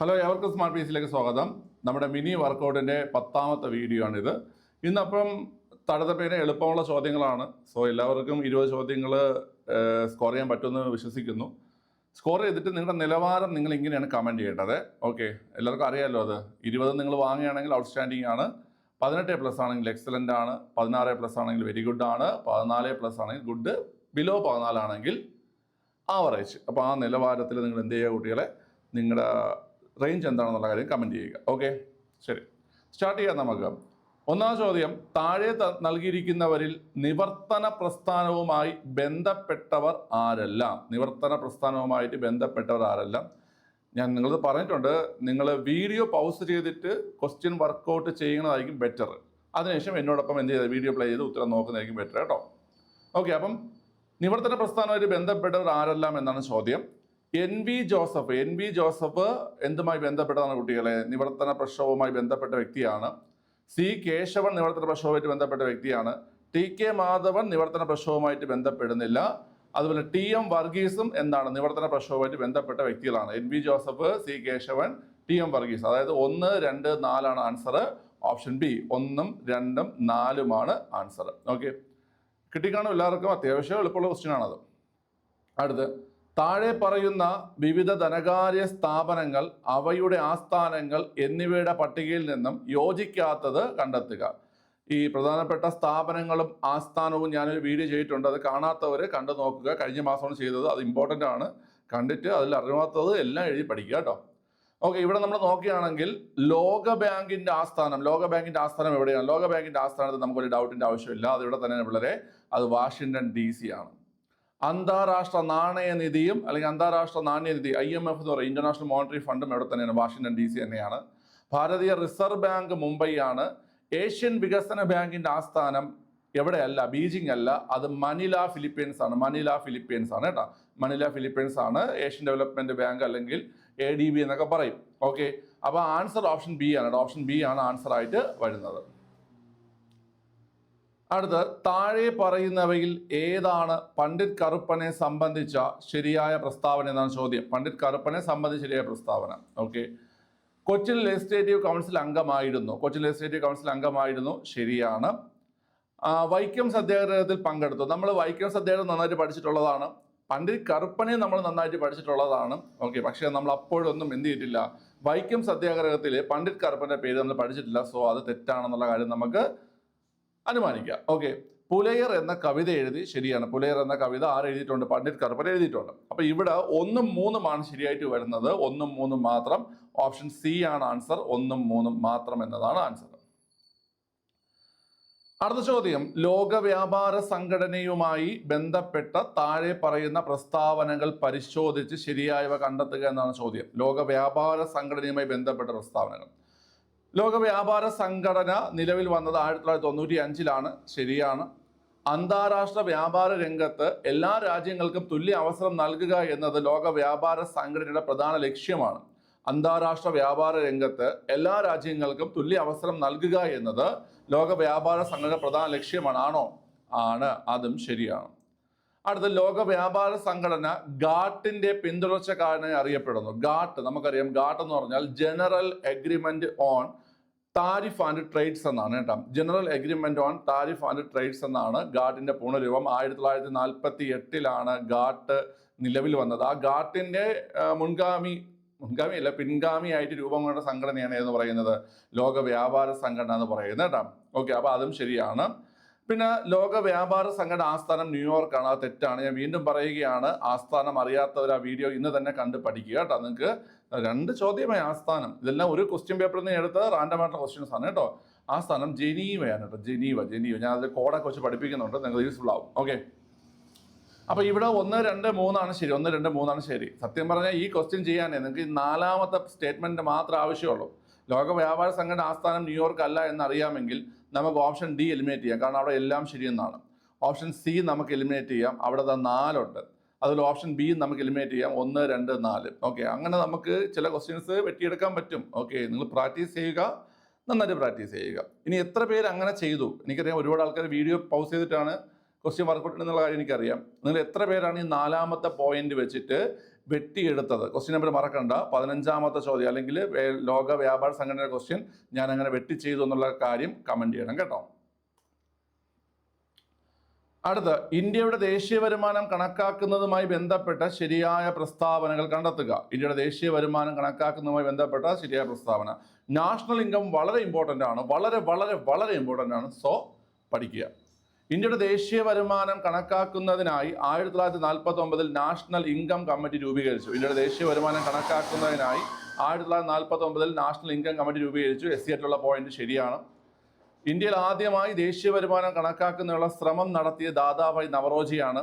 Hello എവർക്കും smart പീസിലേക്ക് സ്വാഗതം. നമ്മുടെ mini വർക്കൗട്ടിന്റെ പത്താമത്തെ വീഡിയോ ആണിത്. ഇന്നപ്പം തടതപ്പേന് എളുപ്പമുള്ള ചോദ്യങ്ങളാണ്. സോ എല്ലാവർക്കും ഇരുപത് ചോദ്യങ്ങൾ സ്കോർ ചെയ്യാൻ പറ്റുമെന്ന് വിശ്വസിക്കുന്നു. സ്കോർ ചെയ്തിട്ട് നിങ്ങളുടെ നിലവാരം നിങ്ങൾ ഇങ്ങനെയാണ് കമന്റ് ചെയ്യേണ്ടത്. ഓക്കെ എല്ലാവർക്കും അറിയാമല്ലോ അത്. ഇരുപത് നിങ്ങൾ വാങ്ങുകയാണെങ്കിൽ ഔട്ട്സ്റ്റാൻഡിംഗ് ആണ്. പതിനെട്ട് പ്ലസ് ആണെങ്കിൽ എക്സലന്റ് ആണ്. പതിനാറ് പ്ലസ് ആണെങ്കിൽ വെരി ഗുഡ് ആണ്. പതിനാല് പ്ലസ് ആണെങ്കിൽ ഗുഡ് ബിലോ പതിനാലാണെങ്കിൽ ആവറേജ് അപ്പോൾ ആ നിലവാരത്തിൽ നിങ്ങൾ എന്ത് ചെയ്യുക കുട്ടികളെ? നിങ്ങളുടെ റേഞ്ച് എന്താണെന്നുള്ള കാര്യം കമന്റ് ചെയ്യുക. ഓക്കെ ശരി. സ്റ്റാർട്ട് ചെയ്യാം നമുക്ക്. ഒന്നാം ചോദ്യം. താഴെ നൽകിയിരിക്കുന്നവരിൽ നിവർത്തന പ്രസ്ഥാനവുമായി ബന്ധപ്പെട്ടവർ ആരെല്ലാം? നിവർത്തന പ്രസ്ഥാനവുമായിട്ട് ബന്ധപ്പെട്ടവർ ആരെല്ലാം? ഞാൻ നിങ്ങളത് പറഞ്ഞിട്ടുണ്ട് നിങ്ങൾ വീഡിയോ പൗസ് ചെയ്തിട്ട് ക്വസ്റ്റ്യൻ വർക്കൗട്ട് ചെയ്യുന്നതായിരിക്കും ബെറ്റർ അതിനുശേഷം എന്നോടൊപ്പം എന്ത് ചെയ്ത്? വീഡിയോ പ്ലേ ചെയ്ത് ഉത്തരം നോക്കുന്നതായിരിക്കും ബെറ്റർ കേട്ടോ. ഓക്കെ അപ്പം നിവർത്തന പ്രസ്ഥാനവുമായിട്ട് ബന്ധപ്പെട്ടവർ ആരെല്ലാം എന്നാണ് ചോദ്യം. N V Joseph N V Joseph എന്തുമായി ബന്ധപ്പെട്ടതാണ് കുട്ടികളെ? നിവർത്തന പ്രക്ഷോഭവുമായി ബന്ധപ്പെട്ട വ്യക്തിയാണ്. സി കേശവൻ നിവർത്തന പ്രക്ഷോഭവുമായിട്ട് ബന്ധപ്പെട്ട വ്യക്തിയാണ്. ടി കെ മാധവൻ നിവർത്തന പ്രക്ഷോഭവുമായിട്ട് ബന്ധപ്പെടുന്നില്ല. അതുപോലെ ടി എം വർഗീസും എന്താണ് നിവർത്തന പ്രക്ഷോഭവുമായിട്ട് ബന്ധപ്പെട്ട വ്യക്തികളാണ്. N V Joseph C Kesavan T M Varghese. അതായത് ഒന്ന് രണ്ട് നാലാണ് ആൻസർ ഓപ്ഷൻ ബി ഒന്നും രണ്ടും നാലുമാണ് ആൻസർ ഓക്കെ കിട്ടിക്കാണും എല്ലാവർക്കും അത്യാവശ്യം എളുപ്പമുള്ള ക്വസ്റ്റ്യൻ ആണത്. അടുത്ത്. താഴെ പറയുന്ന വിവിധ ധനകാര്യ സ്ഥാപനങ്ങൾ അവയുടെ ആസ്ഥാനങ്ങൾ എന്നിവയുടെ പട്ടികയിൽ നിന്നും യോജിക്കാത്തത് കണ്ടെത്തുക. ഈ പ്രധാനപ്പെട്ട സ്ഥാപനങ്ങളും ആസ്ഥാനവും ഞാനൊരു വീഡിയോ ചെയ്തിട്ടുണ്ട്. അത് കാണാത്തവർ കണ്ടു നോക്കുക. കഴിഞ്ഞ മാസമാണ് ചെയ്തത്. അത് ഇമ്പോർട്ടന്റ് ആണ്. കണ്ടിട്ട് അതിൽ അറിയാത്തത് എല്ലാം എഴുതി പഠിക്കുക കേട്ടോ. ഓക്കെ ഇവിടെ നമ്മൾ നോക്കുകയാണെങ്കിൽ ലോക ബാങ്കിന്റെ ആസ്ഥാനം. ലോക ബാങ്കിന്റെ ആസ്ഥാനം എവിടെയാണ്? ലോക ബാങ്കിന്റെ ആസ്ഥാനത്ത് നമുക്കൊരു ഡൗട്ടിന്റെ ആവശ്യമില്ല. അതിവിടെ തന്നെ വളരെ അത് വാഷിങ്ടൺ ഡി സി ആണ്. അന്താരാഷ്ട്ര നാണയനിധിയും അല്ലെങ്കിൽ അന്താരാഷ്ട്ര നാണ്യനിധി ഐ എം എഫ് എന്ന് പറയും ഇന്റർനാഷണൽ മോണിറ്ററി ഫണ്ടും ഇവിടെ തന്നെയാണ് വാഷിംഗ്ടൺ ഡി സി തന്നെയാണ്. ഭാരതീയ റിസർവ് ബാങ്ക് മുംബൈയാണ്. ഏഷ്യൻ വികസന ബാങ്കിന്റെ ആസ്ഥാനം എവിടെയല്ല? ബീജിംഗ് അല്ല അത് മനില ഫിലിപ്പീൻസ് ആണ്. മനില ഫിലിപ്പീൻസ് ആണ് കേട്ടോ. മനില ഫിലിപ്പീൻസ് ആണ് ഏഷ്യൻ ഡെവലപ്മെന്റ് ബാങ്ക് അല്ലെങ്കിൽ എ ഡി ബി എന്നൊക്കെ പറയും. ഓക്കെ അപ്പോൾ ആൻസർ ഓപ്ഷൻ ബി ആണ് ഓപ്ഷൻ ബി ആണ് ആൻസർ ആയിട്ട് വരുന്നത്. അടുത്ത് താഴെ പറയുന്നവയിൽ ഏതാണ് പണ്ഡിറ്റ് കറുപ്പനെ സംബന്ധിച്ച ശരിയായ പ്രസ്താവന എന്നാണ് ചോദ്യം. പണ്ഡിറ്റ് കറുപ്പനെ സംബന്ധിച്ച ശരിയായ പ്രസ്താവന. ഓക്കെ. കൊച്ചിൻ ലെജിസ്ലേറ്റീവ് കൗൺസിൽ അംഗമായിരുന്നു. കൊച്ചിൻ ലെജിസ്ലേറ്റീവ് കൗൺസിൽ അംഗമായിരുന്നു. ശരിയാണ്. വൈക്കം സത്യാഗ്രഹത്തിൽ പങ്കെടുത്തു. നമ്മൾ വൈക്കം സത്യാഗ്രഹം നന്നായിട്ട് പഠിച്ചിട്ടുള്ളതാണ്. പണ്ഡിറ്റ് കറുപ്പനെ നമ്മൾ നന്നായിട്ട് പഠിച്ചിട്ടുള്ളതാണ്. ഓക്കെ. പക്ഷേ നമ്മൾ അപ്പോഴൊന്നും എന്ത് ചെയ്തിട്ടില്ല. വൈക്കം സത്യാഗ്രഹത്തിൽ പണ്ഡിറ്റ് കറുപ്പന്റെ പേര് നമ്മൾ പഠിച്ചിട്ടില്ല. സോ അത് തെറ്റാണെന്നുള്ള കാര്യം നമുക്ക് അനുമാനിക്കാം ഓക്കെ പുലയർ എന്ന കവിത എഴുതി ശരിയാണ്. പുലയർ എന്ന കവിത ആര് എഴുതിയിട്ടുണ്ട്? പണ്ഡിറ്റ് കറുപ്പൻ എഴുതിയിട്ടുണ്ട്. അപ്പൊ ഇവിടെ ഒന്നും മൂന്നുമാണ് ശരിയായിട്ട് വരുന്നത്. ഒന്നും മൂന്നും മാത്രം. ഓപ്ഷൻ സി ആണ് ആൻസർ ഒന്നും മൂന്നും മാത്രം എന്നതാണ് ആൻസർ അടുത്ത ചോദ്യം. ലോക വ്യാപാര സംഘടനയുമായി ബന്ധപ്പെട്ട താഴെ പറയുന്ന പ്രസ്താവനകൾ പരിശോധിച്ച് ശരിയായവ കണ്ടെത്തുക എന്നാണ് ചോദ്യം. ലോക വ്യാപാര സംഘടനയുമായി ബന്ധപ്പെട്ട പ്രസ്താവനകൾ. ലോക വ്യാപാര സംഘടന നിലവിൽ വന്നത് ആയിരത്തി തൊള്ളായിരത്തി തൊണ്ണൂറ്റി അഞ്ചിലാണ് ശരിയാണ്. അന്താരാഷ്ട്ര വ്യാപാര രംഗത്ത് എല്ലാ രാജ്യങ്ങൾക്കും തുല്യ അവസരം നൽകുക എന്നത് ലോക വ്യാപാര സംഘടനയുടെ പ്രധാന ലക്ഷ്യമാണ്. അന്താരാഷ്ട്ര വ്യാപാര രംഗത്ത് എല്ലാ രാജ്യങ്ങൾക്കും തുല്യ അവസരം നൽകുക എന്നത് ലോക വ്യാപാര സംഘടന പ്രധാന ലക്ഷ്യമാണ്. ആണോ? ആണ്. അതും ശരിയാണ്. അടുത്ത ലോക വ്യാപാര സംഘടന ഗാട്ടിന്റെ പിന്തുടർച്ചക്കാരനായി അറിയപ്പെടുന്നു. ഗാട്ട് നമുക്കറിയാം ഗാട്ട് എന്ന് പറഞ്ഞാൽ General Agreement on Tariff and Trades എന്നാണ് കേട്ടോ. General Agreement on Tariff and Trades എന്നാണ് ഗാട്ടിന്റെ പൂർണരൂപം. ആയിരത്തി തൊള്ളായിരത്തി നാൽപ്പത്തി എട്ടിലാണ് ഗാട്ട് നിലവിൽ വന്നത്. ആ ഗാട്ടിന്റെ മുൻഗാമി മുൻഗാമി അല്ല പിൻഗാമി ആയിട്ട് രൂപം കൊണ്ട സംഘടനയാണ് എന്ന് പറയുന്നത്? ലോക വ്യാപാര സംഘടന എന്ന് പറയുന്നത് കേട്ടോ. ഓക്കെ അപ്പൊ അതും ശരിയാണ്. പിന്നെ ലോക വ്യാപാര സംഘടന ആസ്ഥാനം ന്യൂയോർക്കാണ്. അത് തെറ്റാണ്. ഞാൻ വീണ്ടും പറയുകയാണ് ആസ്ഥാനം അറിയാത്തവർ ആ വീഡിയോ ഇന്ന് തന്നെ കണ്ട് പഠിക്കുക കേട്ടോ. നിങ്ങൾക്ക് രണ്ട് ചോദ്യമായി ആസ്ഥാനം. ഇതെല്ലാം ഒരു ക്വസ്റ്റ്യൻ പേപ്പറിൽ നിന്ന് എടുത്ത് റാൻഡമായിട്ടുള്ള ക്വസ്റ്റ്യൻസ് ആണ് കേട്ടോ. ആസ്ഥാനം ജനീവയാണ് കേട്ടോ. Geneva Geneva. ഞാൻ അതിൽ കോഡൊക്കെ വെച്ച് പഠിപ്പിക്കുന്നുണ്ട്. നിങ്ങൾക്ക് യൂസ്ഫുൾ ആവും. ഓക്കെ അപ്പോൾ ഇവിടെ ഒന്ന് രണ്ട് മൂന്നാണ് ശരി. ഒന്ന് രണ്ട് മൂന്നാണ് ശരി. സത്യം പറഞ്ഞാൽ ഈ ക്വസ്റ്റ്യൻ ചെയ്യാനേ നിങ്ങൾക്ക് നാലാമത്തെ സ്റ്റേറ്റ്മെന്റ് മാത്രമേ ആവശ്യമുള്ളൂ. ലോക വ്യാപാര സംഘടന ആസ്ഥാനം ന്യൂയോർക്ക് അല്ല എന്നറിയാമെങ്കിൽ നമുക്ക് ഓപ്ഷൻ ഡി എലിമിനേറ്റ് ചെയ്യാം. കാരണം അവിടെ എല്ലാം ശരിയെന്നാണ്. ഓപ്ഷൻ സി നമുക്ക് എലിമിനേറ്റ് ചെയ്യാം. അവിടെ നാലുണ്ട്. അതുപോലെ ഓപ്ഷൻ ബി നമുക്ക് എലിമിനേറ്റ് ചെയ്യാം. ഒന്ന് രണ്ട് നാല്. ഓക്കെ അങ്ങനെ നമുക്ക് ചില ക്വസ്റ്റ്യൻസ് വെട്ടിയെടുക്കാൻ പറ്റും. ഓക്കെ നിങ്ങൾ പ്രാക്ടീസ് ചെയ്യുക. നന്നായിട്ട് പ്രാക്ടീസ് ചെയ്യുക. ഇനി എത്ര പേര് അങ്ങനെ ചെയ്തു? എനിക്കറിയാം ഒരുപാട് ആൾക്കാർ വീഡിയോ പൗസ് ചെയ്തിട്ടാണ് ക്വസ്റ്റ്യൻ വർക്കൗട്ട് എന്നുള്ള കാര്യം എനിക്കറിയാം. നിങ്ങൾ എത്ര പേരാണ് ഈ നാലാമത്തെ പോയിന്റ് വെച്ചിട്ട് വെട്ടിയെടുത്തത്. ക്വസ്റ്റ്യൻ നമ്പർ മറക്കണ്ട. പതിനഞ്ചാമത്തെ ചോദ്യം. അല്ലെങ്കിൽ ലോക വ്യാപാര സംഘടനയുടെ ക്വസ്റ്റ്യൻ ഞാൻ അങ്ങനെ വെട്ടി ചെയ്തു എന്നുള്ള കാര്യം കമന്റ് ചെയ്യണം കേട്ടോ. അടുത്ത. ഇന്ത്യയുടെ ദേശീയ വരുമാനം കണക്കാക്കുന്നതുമായി ബന്ധപ്പെട്ട ശരിയായ പ്രസ്താവനകൾ കണ്ടെത്തുക. ഇന്ത്യയുടെ ദേശീയ വരുമാനം കണക്കാക്കുന്നതുമായി ബന്ധപ്പെട്ട ശരിയായ പ്രസ്താവന. നാഷണൽ ഇൻകം വളരെ ഇമ്പോർട്ടന്റ് ആണ്. വളരെ വളരെ വളരെ ഇമ്പോർട്ടന്റ് ആണ്. സോ പഠിക്കുക. ഇന്ത്യയുടെ ദേശീയ വരുമാനം കണക്കാക്കുന്നതിനായി ആയിരത്തി തൊള്ളായിരത്തി നാൽപ്പത്തി ഒമ്പതിൽ നാഷണൽ ഇൻകം കമ്മിറ്റി രൂപീകരിച്ചു. ഇന്ത്യയുടെ ദേശീയ വരുമാനം കണക്കാക്കുന്നതിനായി ആയിരത്തി തൊള്ളായിരത്തി നാൽപ്പത്തി ഒമ്പതിൽ നാഷണൽ ഇൻകം കമ്മിറ്റി രൂപീകരിച്ചു. എസ് സി ആയിട്ടുള്ള പോയിന്റ് ശരിയാണ്. ഇന്ത്യയിൽ ആദ്യമായി ദേശീയ വരുമാനം കണക്കാക്കുന്നതിനുള്ള ശ്രമം നടത്തിയ ദാദാഭായ് നവറോജിയാണ്.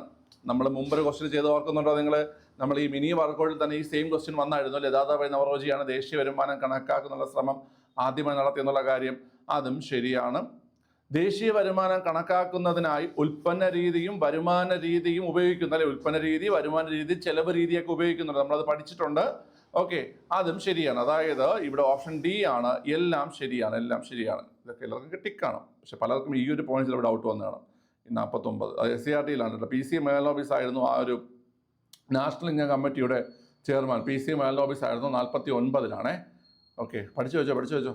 നമ്മൾ മുമ്പൊരു ക്വസ്റ്റ്യൻ ചെയ്ത് ഓർക്കുന്നുണ്ടോ നിങ്ങൾ നമ്മൾ ഈ മിനി വർക്കൗട്ടിൽ തന്നെ ഈ സെയിം ക്വസ്റ്റ്യൻ വന്നായിരുന്നു അല്ലേ? ദാദാഭായ് നവറോജിയാണ് ദേശീയ വരുമാനം കണക്കാക്കുന്നുള്ള ശ്രമം ആദ്യമായി നടത്തിയെന്നുള്ള കാര്യം. അതും ശരിയാണ്. ദേശീയ വരുമാനം കണക്കാക്കുന്നതിനായി ഉൽപ്പന്ന രീതിയും വരുമാന രീതിയും ഉപയോഗിക്കുന്നു അല്ലെ ഉൽപ്പന്ന രീതി വരുമാന രീതി ചെലവ് രീതിയൊക്കെ ഉപയോഗിക്കുന്നുണ്ട്. നമ്മളത് പഠിച്ചിട്ടുണ്ട്. ഓക്കെ. അതും ശരിയാണ്. അതായത് ഇവിടെ ഓപ്ഷൻ ഡി ആണ്. എല്ലാം ശരിയാണ്. എല്ലാം ശരിയാണ്. ഇതൊക്കെ എല്ലാവർക്കും ടിക്കാണ്. പക്ഷെ പലർക്കും ഈ ഒരു പോയിന്റിൽ ഇവിടെ ഡൗട്ട് വന്നതാണ്. നാൽപ്പത്തൊമ്പത് അത് എസ് സി ആർ ടിയിലാണ് കേട്ടോ. പി സി മേൽ ഓഫീസ് ആയിരുന്നു ആ ഒരു നാഷണൽ ഇന്ത്യൻ കമ്മിറ്റിയുടെ ചെയർമാൻ പി സി മേൽ ഓഫീസ് ആയിരുന്നു നാൽപ്പത്തി ഒൻപതിലാണേ. ഓക്കെ. പഠിച്ചു വെച്ചോ പഠിച്ചു വെച്ചോ.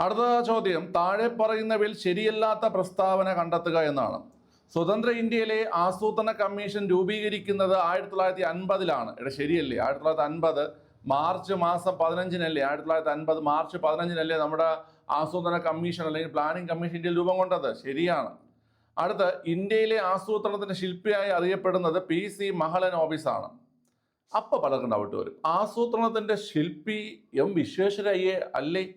അടുത്ത ചോദ്യം താഴെ പറയുന്നവയിൽ ശരിയല്ലാത്ത പ്രസ്താവന കണ്ടെത്തുക എന്നാണ്. സ്വതന്ത്ര ഇന്ത്യയിലെ ആസൂത്രണ കമ്മീഷൻ രൂപീകരിക്കുന്നത് ആയിരത്തി തൊള്ളായിരത്തി അൻപതിലാണ് ഇവിടെ ശരിയല്ലേ? ആയിരത്തി തൊള്ളായിരത്തി അൻപത് മാർച്ച് മാസം പതിനഞ്ചിനല്ലേ? ആയിരത്തി തൊള്ളായിരത്തി അൻപത് മാർച്ച് പതിനഞ്ചിനല്ലേ നമ്മുടെ ആസൂത്രണ കമ്മീഷൻ അല്ലെങ്കിൽ പ്ലാനിംഗ് കമ്മീഷൻ ഇന്ത്യയിൽ രൂപം കൊണ്ടത്? ശരിയാണ്. അടുത്ത ഇന്ത്യയിലെ ആസൂത്രണത്തിന്റെ ശില്പിയായി അറിയപ്പെടുന്നത് പി സി മഹലൻ ഓഫീസാണ്. അപ്പൊ പലർക്കും ഡൗട്ട് വരും. ആസൂത്രണത്തിന്റെ ശില്പി എം വിശ്വേശ്വരയ്യെ അല്ലേ?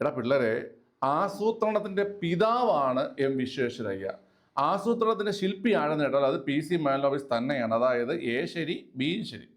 എടാ പിള്ളേരെ ആസൂത്രണത്തിന്റെ പിതാവാണ് എം വിശ്വേശ്വരയ്യ. ആസൂത്രണത്തിന്റെ ശില്പിയാണെന്ന് കേട്ടാൽ അത് പി സി മാലോബിസ് തന്നെയാണ്. അതായത് എ ശരി ബി ശരി.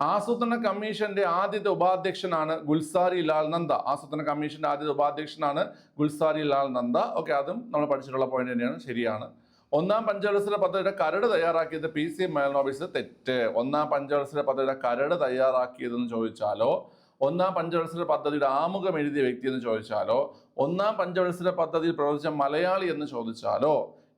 ആസൂത്രണ കമ്മീഷന്റെ ആദ്യത്തെ ഉപാധ്യക്ഷനാണ് ഗുൽസാരി ലാൽ നന്ദ. ആസൂത്രണ കമ്മീഷന്റെ ആദ്യത്തെ ഉപാധ്യക്ഷനാണ് ഗുൽസാരി ലാൽ നന്ദ. ഓക്കെ അതും നമ്മൾ പഠിച്ചിട്ടുള്ള പോയിന്റ് തന്നെയാണ്. ശരിയാണ്. ഒന്നാം പഞ്ചവത്സര പദ്ധതിയുടെ കരട് തയ്യാറാക്കിയത് പി സി മേൽനോബിസ് തെറ്റ്. ഒന്നാം പഞ്ചവത്സര പദ്ധതിയുടെ കരട് തയ്യാറാക്കിയതെന്ന് ചോദിച്ചാലോ ഒന്നാം പഞ്ചവത്സര പദ്ധതിയുടെ ആമുഖം എഴുതിയ വ്യക്തി എന്ന് ചോദിച്ചാലോ ഒന്നാം പഞ്ചവത്സര പദ്ധതിയിൽ പ്രവർത്തിച്ച മലയാളി എന്ന് ചോദിച്ചാലോ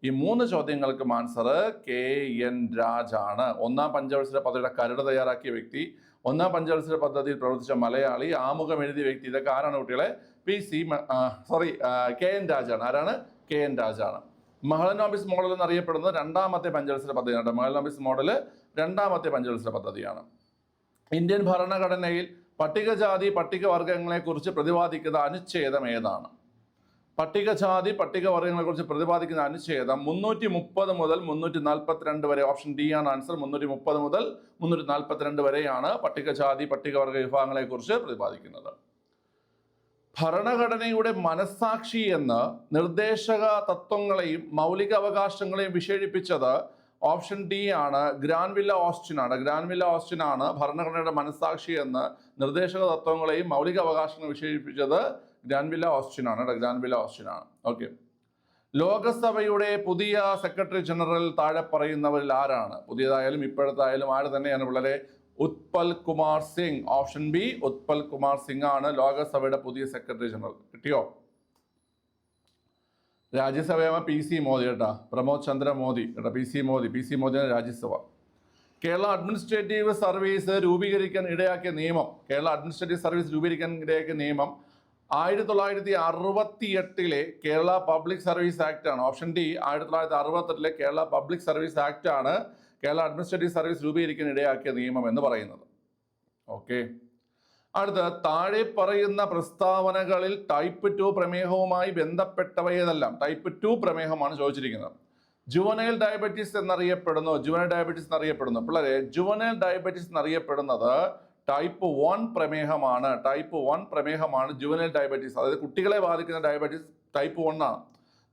ഈ മൂന്ന് ചോദ്യങ്ങൾക്കും ആൻസർ കെ എൻ രാജാണ്. ഒന്നാം പഞ്ചവത്സര പദ്ധതിയുടെ കരട് തയ്യാറാക്കിയ വ്യക്തി ഒന്നാം പഞ്ചവത്സര പദ്ധതിയിൽ പ്രവർത്തിച്ച മലയാളി ആമുഖം എഴുതിയ വ്യക്തി ഇതൊക്കെ ആരാണ് കുട്ടികളെ? P C sorry K N രാജാണ്. ആരാണ്? കെ എൻ രാജാണ്. മഹളനോബിസ് മോഡൽ എന്നറിയപ്പെടുന്നത് രണ്ടാമത്തെ പഞ്ചവത്സര പദ്ധതിയാണ് മഹളനോബിസ് മോഡൽ രണ്ടാമത്തെ പഞ്ചവത്സര പദ്ധതിയാണ്. ഇന്ത്യൻ ഭരണഘടനയിൽ പട്ടികജാതി പട്ടികവർഗങ്ങളെ കുറിച്ച് പ്രതിപാദിക്കുന്ന അനുച്ഛേദം ഏതാണ്? പട്ടികജാതി പട്ടികവർഗങ്ങളെ കുറിച്ച് പ്രതിപാദിക്കുന്ന അനുച്ഛേദം മുന്നൂറ്റി മുപ്പത് മുതൽ മുന്നൂറ്റി നാൽപ്പത്തിരണ്ട് വരെ ഓപ്ഷൻ ഡി ആണ് ആൻസർ. മുന്നൂറ്റി മുപ്പത് മുതൽ മുന്നൂറ്റി നാൽപ്പത്തിരണ്ട് വരെയാണ് പട്ടികജാതി പട്ടികവർഗ വിഭാഗങ്ങളെ കുറിച്ച് പ്രതിപാദിക്കുന്നത്. ഭരണഘടനയുടെ മനസ്സാക്ഷി എന്ന് നിർദ്ദേശക തത്വങ്ങളെയും മൗലിക അവകാശങ്ങളെയും വിശേഷിപ്പിച്ചത് ഓപ്ഷൻ ഡി ആണ്. ഗ്രാൻവില്ല ഓസ്റ്റിൻ ആണ്. ഗ്രാൻവില്ല ഓസ്റ്റിൻ ആണ് ഭരണഘടനയുടെ മനസ്സാക്ഷി എന്ന് നിർദ്ദേശക തത്വങ്ങളെയും മൗലിക അവകാശങ്ങൾ വിശേഷിപ്പിച്ചത് ഗ്രാൻവില്ല ഓസ്റ്റിനാണ് കേട്ടോ, ഗ്രാൻവില്ല ഓസ്റ്റിൻ ആണ് ഓക്കെ. ലോകസഭയുടെ പുതിയ സെക്രട്ടറി ജനറൽ താഴെ പറയുന്നവരിൽ ആരാണ്? പുതിയതായാലും ഇപ്പോഴത്തായാലും ആര് തന്നെയാണ് വളരെ ഉത്പൽ കുമാർ സിംഗ്. ഓപ്ഷൻ ബി ഉത്പൽ കുമാർ സിംഗ് ആണ് ലോകസഭയുടെ പുതിയ സെക്രട്ടറി ജനറൽ. കിട്ടിയോ? രാജ്യസഭയാകുമ്പോൾ പി സി മോദി കേട്ടാ. പ്രമോദ് ചന്ദ്ര മോദി കേട്ടോ. P C Modi P C മോദിയാണ് Rajya Sabha. Kerala administrative service രൂപീകരിക്കാൻ ഇടയാക്കിയ നിയമം കേരള അഡ്മിനിസ്ട്രേറ്റീവ് സർവീസ് രൂപീകരിക്കാൻ ഇടയാക്കിയ നിയമം ആയിരത്തി തൊള്ളായിരത്തി അറുപത്തി എട്ടിലെ കേരള പബ്ലിക് സർവീസ് ആക്ട് ആണ് ഓപ്ഷൻ ഡി ആയിരത്തി തൊള്ളായിരത്തി അറുപത്തെട്ടിലെ കേരള പബ്ലിക് സർവീസ് ആക്ട് ആണ് കേരള അഡ്മിനിസ്ട്രേറ്റീവ് സർവീസ് രൂപീകരിക്കാൻ ഇടയാക്കിയ നിയമം എന്ന് പറയുന്നത്. ഓക്കെ. അടുത്ത താഴെ പറയുന്ന പ്രസ്താവനകളിൽ ടൈപ്പ് ടു പ്രമേഹവുമായി ബന്ധപ്പെട്ടവയേതെല്ലാം ടൈപ്പ് ടു പ്രമേഹമാണ് ചോദിച്ചിരിക്കുന്നത്. ജുവനൈൽ ഡയബറ്റീസ് എന്നറിയപ്പെടുന്നു ജുവനൈൽ ഡയബറ്റീസ് എന്നറിയപ്പെടുന്നു. പിള്ളേരെ ജുവനൈൽ ഡയബറ്റീസ് എന്നറിയപ്പെടുന്നത് ടൈപ്പ് വൺ പ്രമേഹമാണ്. ടൈപ്പ് വൺ പ്രമേഹമാണ് ജുവനൈൽ ഡയബറ്റീസ്. അതായത് കുട്ടികളെ ബാധിക്കുന്ന ഡയബറ്റീസ് ടൈപ്പ് വൺ ആണ്.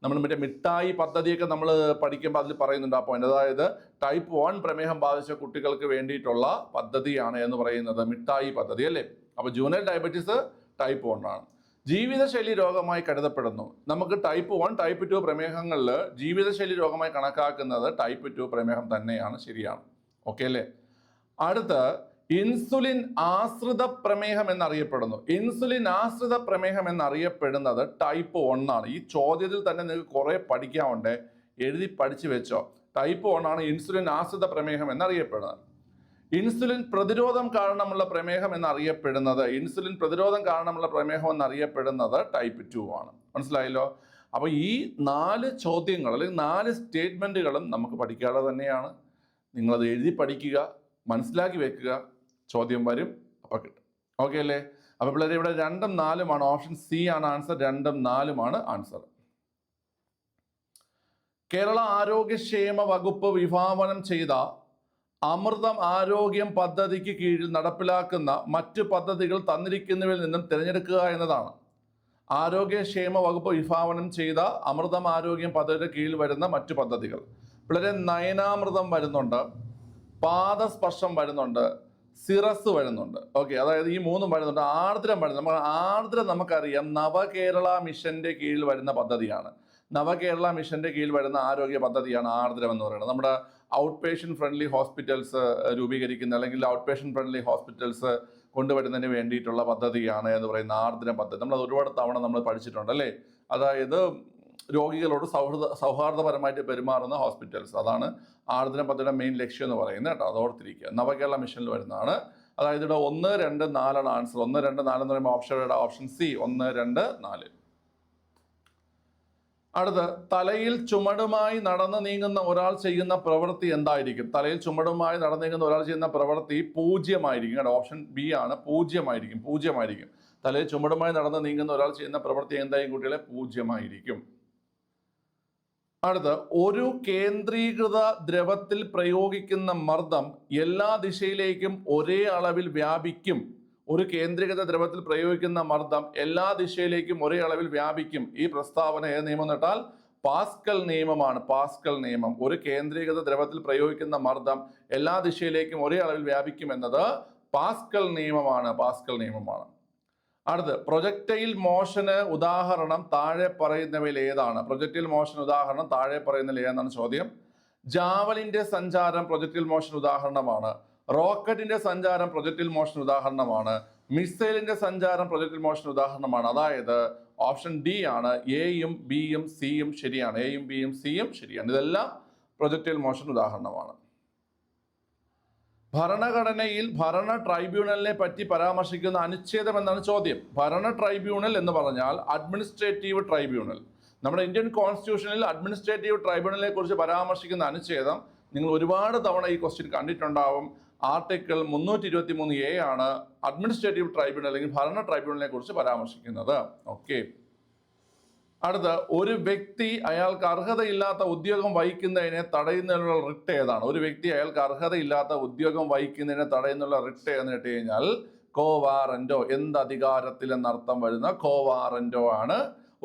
നമ്മൾ മറ്റേ മിഠായി പദ്ധതിയൊക്കെ നമ്മൾ പഠിക്കുമ്പോൾ അതിൽ പറയുന്നുണ്ട് പോയിന്റ് അതായത് ടൈപ്പ് വൺ പ്രമേഹം ബാധിച്ച കുട്ടികൾക്ക് വേണ്ടിയിട്ടുള്ള പദ്ധതിയാണ് എന്ന് പറയുന്നത്. മിഠായി പദ്ധതി അല്ലേ? അപ്പോൾ ജുവനൈൽ ഡയബറ്റീസ് ടൈപ്പ് വൺ ആണ്. ജീവിതശൈലി രോഗമായി കരുതപ്പെടുന്നു. നമുക്ക് ടൈപ്പ് വൺ ടൈപ്പ് ടു പ്രമേഹങ്ങളിൽ ജീവിതശൈലി രോഗമായി കണക്കാക്കുന്നത് ടൈപ്പ് ടു പ്രമേഹം തന്നെയാണ് ശരിയാണ്. ഓക്കെ അല്ലേ? അടുത്ത ഇൻസുലിൻ ആശ്രിത പ്രമേഹം എന്നറിയപ്പെടുന്നു. ഇൻസുലിൻ ആശ്രിത പ്രമേഹം എന്നറിയപ്പെടുന്നത് ടൈപ്പ് ആണ് ഈ ചോദ്യത്തിൽ തന്നെ നിങ്ങൾക്ക് കുറെ പഠിക്കാമുണ്ട് എഴുതി പഠിച്ചു വെച്ചോ. ടൈപ്പ് ആണ് ഇൻസുലിൻ ആശ്രിത പ്രമേഹം എന്നറിയപ്പെടുന്നത്. ഇൻസുലിൻ പ്രതിരോധം കാരണമുള്ള പ്രമേഹം എന്നറിയപ്പെടുന്നത് ഇൻസുലിൻ പ്രതിരോധം കാരണമുള്ള പ്രമേഹം എന്നറിയപ്പെടുന്നത് ടൈപ്പ് ടു ആണ്. മനസ്സിലായല്ലോ? അപ്പോൾ ഈ നാല് ചോദ്യങ്ങൾ അല്ലെങ്കിൽ നാല് സ്റ്റേറ്റ്മെന്റുകളും നമുക്ക് പഠിക്കാതെ തന്നെയാണ്. നിങ്ങളത് എഴുതി പഠിക്കുക മനസ്സിലാക്കി വെക്കുക ചോദ്യം വരും അപ്പോൾ കിട്ടും. ഓക്കെ അല്ലേ? അപ്പോൾ പിള്ളേരെ ഇവിടെ രണ്ടും നാലുമാണ് ഓപ്ഷൻ സി ആണ് ആൻസർ രണ്ടും നാലുമാണ് ആൻസർ കേരള ആരോഗ്യക്ഷേമ വകുപ്പ് വിഭാവനം ചെയ്ത അമൃതം ആരോഗ്യം പദ്ധതിക്ക് കീഴിൽ നടപ്പിലാക്കുന്ന മറ്റ് പദ്ധതികൾ തന്നിരിക്കുന്നവയിൽ നിന്നും തിരഞ്ഞെടുക്കുക എന്നതാണ്. ആരോഗ്യക്ഷേമ വകുപ്പ് വിഭാവനം ചെയ്ത അമൃതം ആരോഗ്യം പദ്ധതിയുടെ കീഴിൽ വരുന്ന മറ്റു പദ്ധതികൾ. വളരെ നയനാമൃതം വരുന്നുണ്ട് പാദസ്പർശം വരുന്നുണ്ട് സിറസ് വരുന്നുണ്ട്. ഓക്കെ അതായത് ഈ മൂന്നും വരുന്നുണ്ട്. ആർദ്രം വരുന്നുണ്ട് നമ്മൾ ആർദ്രം നമുക്കറിയാം. നവകേരള മിഷന്റെ കീഴിൽ വരുന്ന പദ്ധതിയാണ്. നവകേരള മിഷന്റെ കീഴിൽ വരുന്ന ആരോഗ്യ പദ്ധതിയാണ് ആർദ്രം എന്ന് പറയുന്നത്. നമ്മുടെ ഔട്ട് പേഷ്യൻ ഫ്രണ്ട്ലി ഹോസ്പിറ്റൽസ് രൂപീകരിക്കുന്ന അല്ലെങ്കിൽ ഔട്ട് പേഷ്യൻ ഫ്രണ്ട്ലി ഹോസ്പിറ്റൽസ് കൊണ്ടുവരുന്നതിന് വേണ്ടിയിട്ടുള്ള പദ്ധതിയാണ് എന്ന് പറയുന്ന ആർദ്രം പദ്ധതി. നമ്മൾ അത് ഒരുപാട് തവണ നമ്മൾ പഠിച്ചിട്ടുണ്ട് അല്ലേ? അതായത് രോഗികളോട് സൗഹൃദ സൗഹാർദ്ദപരമായിട്ട് പെരുമാറുന്ന ഹോസ്പിറ്റൽസ് അതാണ് ആർദ്ര പദ്ധതിയുടെ മെയിൻ ലക്ഷ്യം എന്ന് പറയുന്നത് കേട്ടോ. അത് ഓർത്തിരിക്കുക. നവകേരള മിഷനിൽ വരുന്നതാണ്. അതായത് ഇവിടെ ഒന്ന് രണ്ട് നാലാണ് ആൻസർ ഒന്ന് രണ്ട് നാല് എന്ന് പറയുമ്പോൾ ഓപ്ഷൻ ഓപ്ഷൻ സി ഒന്ന് രണ്ട് നാല്. അടുത്ത് തലയിൽ ചുമടുമായി നടന്നു നീങ്ങുന്ന ഒരാൾ ചെയ്യുന്ന പ്രവൃത്തി എന്തായിരിക്കും? തലയിൽ ചുമടുമായി നടന്നു നീങ്ങുന്ന ഒരാൾ ചെയ്യുന്ന പ്രവൃത്തി പൂജ്യമായിരിക്കും. കേട്ടോ ഓപ്ഷൻ ബി ആണ്. പൂജ്യമായിരിക്കും. പൂജ്യമായിരിക്കും. തലയിൽ ചുമടുമായി നടന്നു നീങ്ങുന്ന ഒരാൾ ചെയ്യുന്ന പ്രവൃത്തി എന്തായും കുട്ടികളെ? പൂജ്യമായിരിക്കും. അടുത്ത് ഒരു കേന്ദ്രീകൃത ദ്രവത്തിൽ പ്രയോഗിക്കുന്ന മർദ്ദം എല്ലാ ദിശയിലേക്കും ഒരേ അളവിൽ വ്യാപിക്കും. ഒരു കേന്ദ്രീകൃത ദ്രവത്തിൽ പ്രയോഗിക്കുന്ന മർദ്ദം എല്ലാ ദിശയിലേക്കും ഒരേ അളവിൽ വ്യാപിക്കും. ഈ പ്രസ്താവന ഏത് നിയമം നട്ടാൽ? പാസ്കൽ നിയമമാണ് പാസ്കൽ നിയമം. ഒരു കേന്ദ്രീകൃത ദ്രവത്തിൽ പ്രയോഗിക്കുന്ന മർദ്ദം എല്ലാ ദിശയിലേക്കും ഒരേ അളവിൽ വ്യാപിക്കും എന്നത് പാസ്കൽ നിയമമാണ് പാസ്കൽ നിയമമാണ്. അടുത്ത് പ്രൊജക്റ്റൈൽ മോഷന് ഉദാഹരണം താഴെ പറയുന്നവയിൽ ഏതാണ്? പ്രൊജക്റ്റൈൽ മോഷൻ ഉദാഹരണം താഴെ പറയുന്നതിൽ ഏതാണ് ചോദ്യം? ജാവലിന്റെ സഞ്ചാരം പ്രൊജക്റ്റൈൽ മോഷൻ ഉദാഹരണമാണ്. റോക്കറ്റിന്റെ സഞ്ചാരം പ്രൊജക്റ്റിൽ മോഷൻ ഉദാഹരണമാണ്. മിസൈലിന്റെ സഞ്ചാരം പ്രൊജക്റ്റിൽ മോഷൻ ഉദാഹരണമാണ്. അതായത് ഓപ്ഷൻ ഡി ആണ് എയും ബിയും സിയും ശരിയാണ്. എയും ബിയും സിയും ശരിയാണ്. ഇതെല്ലാം പ്രൊജക്റ്റൈൽ മോഷൻ ഉദാഹരണമാണ്. ഭരണഘടനയിൽ ഭരണ ട്രൈബ്യൂണലിനെ പറ്റി പരാമർശിക്കുന്ന അനുച്ഛേദം എന്നാണ് ചോദ്യം. ഭരണ ട്രൈബ്യൂണൽ എന്ന് പറഞ്ഞാൽ അഡ്മിനിസ്ട്രേറ്റീവ് ട്രൈബ്യൂണൽ. നമ്മുടെ ഇന്ത്യൻ കോൺസ്റ്റിറ്റ്യൂഷനിൽ അഡ്മിനിസ്ട്രേറ്റീവ് ട്രൈബ്യൂണലിനെ കുറിച്ച് പരാമർശിക്കുന്ന അനുച്ഛേദം നിങ്ങൾ ഒരുപാട് തവണ ഈ ക്വസ്റ്റ്യൻ കണ്ടിട്ടുണ്ടാവും. ആർട്ടിക്കിൾ മുന്നൂറ്റി ഇരുപത്തി മൂന്ന് എ ആണ് അഡ്മിനിസ്ട്രേറ്റീവ് ട്രൈബ്യൂണൽ അല്ലെങ്കിൽ ഭരണ ട്രൈബ്യൂണലിനെ കുറിച്ച് പരാമർശിക്കുന്നത്. ഓക്കെ അടുത്ത ഒരു വ്യക്തി അയാൾക്ക് അർഹതയില്ലാത്ത ഉദ്യോഗം വഹിക്കുന്നതിനെ തടയുന്നതിനുള്ള റിട്ട് ഏതാണ്? ഒരു വ്യക്തി അയാൾക്ക് അർഹതയില്ലാത്ത ഉദ്യോഗം വഹിക്കുന്നതിനെ തടയുന്നുള്ള റിട്ട് എന്ന് കേട്ട് കഴിഞ്ഞാൽ കോവാറന്റോ എന്ത് അധികാരത്തിൽ എന്നർത്ഥം വരുന്ന കോവാറന്റോ ആണ്.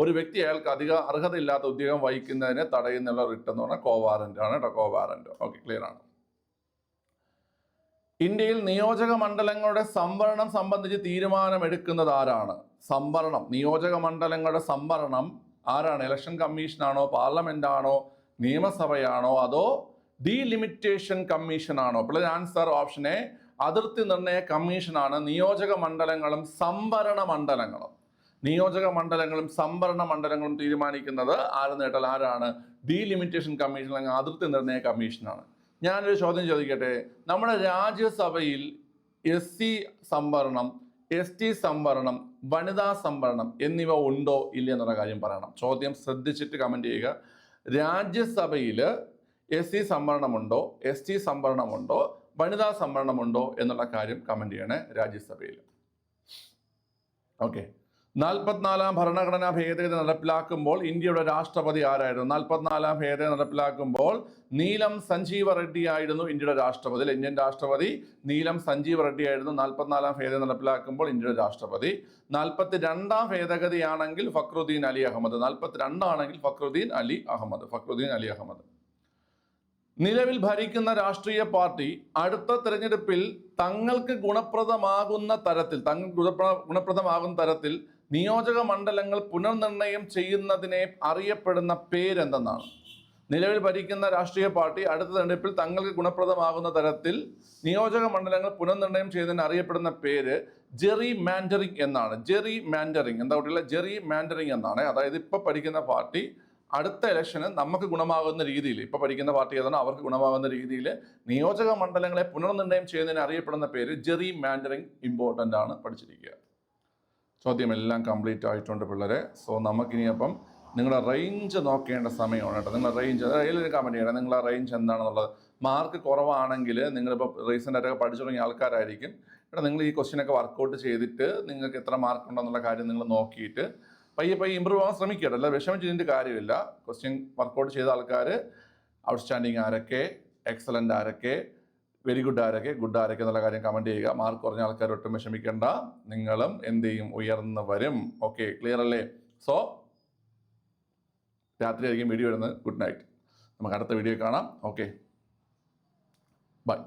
ഒരു വ്യക്തി അയാൾക്ക് അധിക അർഹതയില്ലാത്ത ഉദ്യോഗം വഹിക്കുന്നതിനെ തടയുന്നുള്ള റിട്ട് എന്ന് പറഞ്ഞാൽ കോവാറന്റോ ആണ് കേട്ടോ കോവാറന്റോ ഓക്കെ ക്ലിയർ ആണ്? ഇന്ത്യയിൽ നിയോജക മണ്ഡലങ്ങളുടെ സംവരണം സംബന്ധിച്ച് തീരുമാനമെടുക്കുന്നത് ആരാണ് സംവരണം. നിയോജക മണ്ഡലങ്ങളുടെ സംവരണം ആരാണ്? ഇലക്ഷൻ കമ്മീഷനാണോ പാർലമെന്റ് ആണോ? നിയമസഭയാണോ? അതോ ഡീലിമിറ്റേഷൻ കമ്മീഷൻ ആണോ? പ്ലസ് ആൻസർ ഓപ്ഷൻ എ അതിർത്തി നിർണയ കമ്മീഷനാണ് നിയോജക മണ്ഡലങ്ങളും സംവരണ മണ്ഡലങ്ങളും. നിയോജക മണ്ഡലങ്ങളും സംവരണ മണ്ഡലങ്ങളും തീരുമാനിക്കുന്നത് ആരെന്ന് കേട്ടാൽ ആരാണ്? ഡീലിമിറ്റേഷൻ കമ്മീഷൻ അല്ലെങ്കിൽ അതിർത്തി നിർണയ കമ്മീഷനാണ് ഞാനൊരു ചോദ്യം ചോദിക്കട്ടെ? നമ്മുടെ രാജ്യസഭയിൽ എസ് സി സംവരണം എസ് ടി സംവരണം വനിതാ സംവരണം എന്നിവ ഉണ്ടോ ഇല്ല എന്നുള്ള കാര്യം പറയണം. ചോദ്യം ശ്രദ്ധിച്ചിട്ട് കമന്റ് ചെയ്യുക. രാജ്യസഭയിൽ എസ് സി സംവരണമുണ്ടോ എസ് ടി സംവരണമുണ്ടോ വനിതാ സംവരണമുണ്ടോ എന്നുള്ള കാര്യം കമന്റ് ചെയ്യണേ രാജ്യസഭയിൽ ഓക്കെ നാൽപ്പത്തിനാലാം ഭരണഘടനാ ഭേദഗതി നടപ്പിലാക്കുമ്പോൾ ഇന്ത്യയുടെ രാഷ്ട്രപതി ആരായിരുന്നു? നാൽപ്പത്തിനാലാം ഭേദഗതി നടപ്പിലാക്കുമ്പോൾ നീലം സഞ്ജീവ റെഡ്ഡി ആയിരുന്നു ഇന്ത്യയുടെ രാഷ്ട്രപതി. ഇന്ത്യൻ രാഷ്ട്രപതി നീലം സഞ്ജീവ റെഡ്ഡി ആയിരുന്നു നാൽപ്പത്തിനാലാം ഭേദഗതി നടപ്പിലാക്കുമ്പോൾ ഇന്ത്യയുടെ രാഷ്ട്രപതി. നാൽപ്പത്തി രണ്ടാം ഭേദഗതിയാണെങ്കിൽ ഫക്രുദ്ദീൻ അലി അഹമ്മദ്. നാൽപ്പത്തി രണ്ടാണെങ്കിൽ ഫക്രുദ്ദീൻ അലി അഹമ്മദ്. ഫക്രുദ്ദീൻ അലി അഹമ്മദ്. നിലവിൽ ഭരിക്കുന്ന രാഷ്ട്രീയ പാർട്ടി അടുത്ത തെരഞ്ഞെടുപ്പിൽ തങ്ങൾക്ക് ഗുണപ്രദമാകുന്ന തരത്തിൽ തങ്ങൾ ഗുണപ്രദമാകുന്ന തരത്തിൽ നിയോജക മണ്ഡലങ്ങൾ പുനർനിർണയം ചെയ്യുന്നതിനെ അറിയപ്പെടുന്ന പേരെന്തെന്നാണ്? നിലവിൽ ഭരിക്കുന്ന രാഷ്ട്രീയ പാർട്ടി അടുത്ത തെരഞ്ഞെടുപ്പിൽ തങ്ങൾക്ക് ഗുണപ്രദമാകുന്ന തരത്തിൽ നിയോജക മണ്ഡലങ്ങൾ പുനർനിർണയം ചെയ്യുന്നതിന് അറിയപ്പെടുന്ന പേര് ജെറി മാൻഡറിംഗ് എന്നാണ്. ജെറി മാൻഡറിംഗ് എന്താ കുട്ടികളെ? ജെറി മാൻഡറിംഗ് എന്നാണ്. അതായത് ഇപ്പൊ പഠിക്കുന്ന പാർട്ടി അടുത്ത ഇലക്ഷന് നമുക്ക് ഗുണമാകുന്ന രീതിയിൽ ഇപ്പോൾ പഠിക്കുന്ന പാർട്ടി ഏതാണോ അവർക്ക് ഗുണമാകുന്ന രീതിയിൽ നിയോജക മണ്ഡലങ്ങളെ പുനർനിർണയം ചെയ്യുന്നതിന് അറിയപ്പെടുന്ന പേര് ജെറി മാൻഡറിങ് ഇമ്പോർട്ടന്റ് ആണ് പഠിച്ചിരിക്കുക. ചോദ്യം എല്ലാം കംപ്ലീറ്റ് ആയിട്ടുണ്ട് പിള്ളേരെ. സോ നമുക്കിനി അപ്പം നിങ്ങളുടെ റേഞ്ച് നോക്കേണ്ട സമയമാണ് കേട്ടോ. നിങ്ങളുടെ റേഞ്ച് അതിലൊരു കമന്റ് ചെയ്യണം. നിങ്ങളുടെ റേഞ്ച് എന്താണെന്നുള്ളത്. മാർക്ക് കുറവാണെങ്കിൽ നിങ്ങളിപ്പോൾ റീസെന്റ് ആയിട്ടൊക്കെ പഠിച്ചു തുടങ്ങിയ ആൾക്കാരായിരിക്കും. കേട്ടോ നിങ്ങൾ ഈ ക്വസ്റ്റ്യനൊക്കെ വർക്കൗട്ട് ചെയ്തിട്ട് നിങ്ങൾക്ക് എത്ര മാർക്ക് ഉണ്ടെന്നുള്ള കാര്യം നിങ്ങൾ നോക്കിയിട്ട് പയ്യെ പയ്യെ ഇമ്പ്രൂവ് ആവാൻ ശ്രമിക്കുക അല്ല വിഷമിച്ചതിന്റെ കാര്യമില്ല. ക്വസ്റ്റ്യൻ വർക്കൗട്ട് ചെയ്ത ആൾക്കാർ ഔട്ട്സ്റ്റാൻഡിങ് ആരൊക്കെ? എക്സലന്റ് ആരൊക്കെ? വെരി ഗുഡ് ആരൊക്കെ? ഗുഡ് ആരൊക്കെ എന്നുള്ള കാര്യം കമന്റ് ചെയ്യുക. മാർക്ക് കുറഞ്ഞ ആൾക്കാർ ഒട്ടും വിഷമിക്കേണ്ട. നിങ്ങളും എന്ത് ചെയ്യും? ഉയർന്നു വരും. ഓക്കെ ക്ലിയർ അല്ലേ? സോ രാത്രി ആയിരിക്കും വീഡിയോ വരുന്നത് ഗുഡ് നൈറ്റ് നമുക്ക് അടുത്ത വീഡിയോ കാണാം. Okay bye